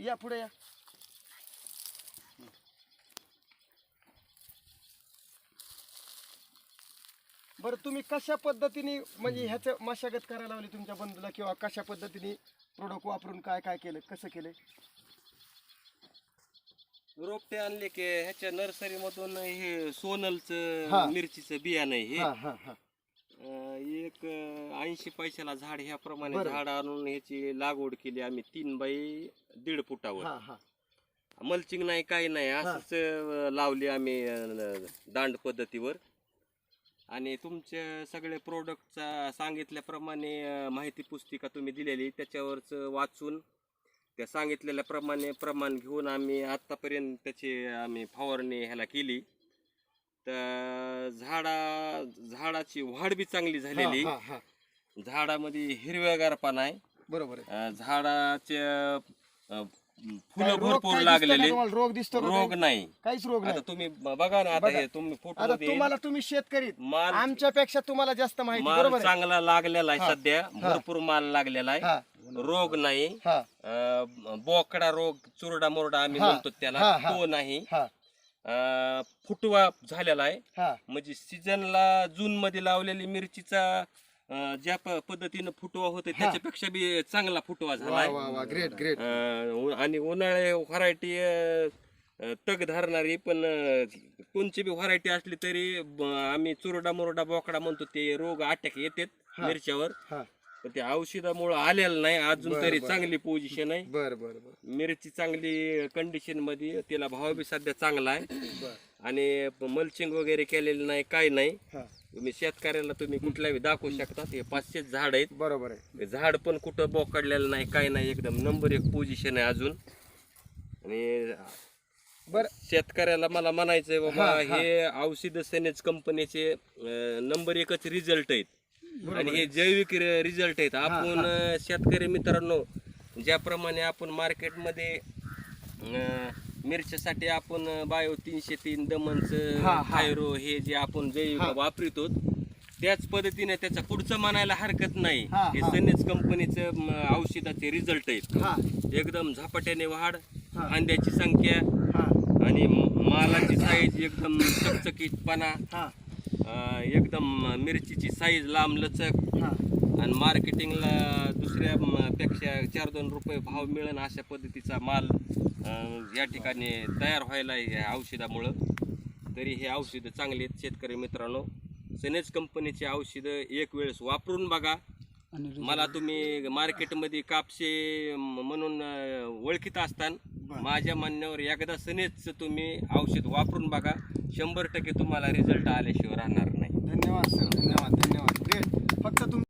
या पुढे या. बरं तुम्ही कशा पद्धतीने म्हणजे ह्याचं मशागत करायला लावली तुमच्या बंधूला किंवा कशा पद्धतीने प्रोडक्ट वापरून काय काय केलं कसं केलं रोपटे आणले की ह्याच्या नर्सरी मधून हे हा. सोनलचं मिरचीचं बियाणं आहे हे. हा हा हा. अं, एक ऐंशी पैशाला झाड ह्याप्रमाणे बरं. झाड आणून ह्याची लागवड केली आम्ही तीन बाई दीड फुटावर. हा हा. मल्चिंग नाही काही नाही असंच अं, लावली आम्ही अं, दांड पद्धतीवर. आणि तुमच्या सगळे प्रोडक्टचा सांगितल्याप्रमाणे अं, माहिती पुस्तिका तुम्ही दिलेली त्याच्यावरच वाचून त्या सांगितलेल्या प्रमाणे प्रमाण घेऊन आम्ही आतापर्यंत त्याची आम्ही फवारणी ह्याला केली. तर झाडा झाडाची वाढ बी चांगली झालेली. हा, हा, हा. झाडामध्ये हिरव्यागारपणा आहे. बरोबर आहे. अं, झाडाच्या अं, काय फुलं रोग भरपूर काय दिसतं का लागलेले. तुम्हाला? रोग दिसतो का रोग काही? नाही. काहीच रोग आता नाही. तुम्ही ब- बघा ना आता बघा. हे तुम्ही फोटो आता तुम्हाला तुम्ही शेतकरी. माल आमच्यापेक्षा तुम्हाला जास्त माहिती माल बरोबर आहे? चांगला लागलेला आहे. सध्या. भरपूर माल लागलेला आहे. रोग नाही. हा. अं, बोकडा रोग चुरडा मुरडा आम्ही हा. म्हणतो त्याला. हा, हा. तो नाही. हा. फुटवा झालेला आहे. म्हणजे सीझनला जून मध्ये लावलेली मिरचीचा ज्या पद्धतीनं फुटवा होते त्याच्यापेक्षा बी चांगला फुटवा वा ग्रेट ग्रेट आणि उन्हाळे व्हरायटी तग धरणारी पण कोणची बी व्हरायटी असली तरी आम्ही चुरडा मुरडा बोकडा म्हणतो ते रोग अटॅक येतात मिरच्यावर. पण ते औषधामुळे आलेलं नाही अजून तरी. चांगली पोझिशन आहे. बर बर बर. मिरची चांगली कंडिशनमध्ये त्याला भाव बी सध्या चांगला आहे. आणि मल्चिंग वगैरे केलेलं नाही काय नाही. हा. तुम्ही शेतकऱ्याला तुम्ही कुठलाही दाखवू शकता हे पाचशे झाड आहेत. बरोबर आहे. झाड पण कुठं बोकडलेलं नाही काय नाही एकदम नंबर एक पोझिशन आहे अजून. आणि बर. शेतकऱ्याला मला म्हणायचंय बाबा. हे औषध सेनेज कंपनीचे नंबर एकच रिझल्ट आहेत. आणि हे जैविक रिझल्ट आहेत. आपण शेतकरी मित्रांनो ज्याप्रमाणे आपण मार्केटमध्ये मिरच्यासाठी आपण बायो तीनशे तीन दमनचं हा. थायरो हे जे आपण जैविक. वापरतो त्याच पद्धतीने त्याचा पुढचं म्हणायला हरकत नाही. हा. सनेज कंपनीचं औषधाचे रिझल्ट आहेत. एकदम झपाट्याने वाढ. कांद्याची संख्या आणि मालाची साईज एकदम चकचकीतपणा. अं, एकदम मिरचीची साईज लांब लचक. हा. आणि मार्केटिंगला दुसऱ्या म- पेक्षा चार दोन रुपये भाव मिळेल अशा पद्धतीचा माल अं, या ठिकाणी तयार व्हायला आहे या औषधामुळं. तरी हे औषधं चांगली आहेत शेतकरी मित्रांनो. सनेज कंपनीचे औषधं एक वेळेस वापरून बघा. मला तुम्ही मार्केटमध्ये कापसे म्हणून ओळखीत असताना माझ्या म्हणण्यावर एकदा सनेच तुम्ही औषध वापरून बघा. शंभर टक्के तुम्हाला रिझल्ट आल्याशिवाय राहणार नाही. धन्यवाद सर. धन्यवाद धन्यवाद. फक्त तुम्ही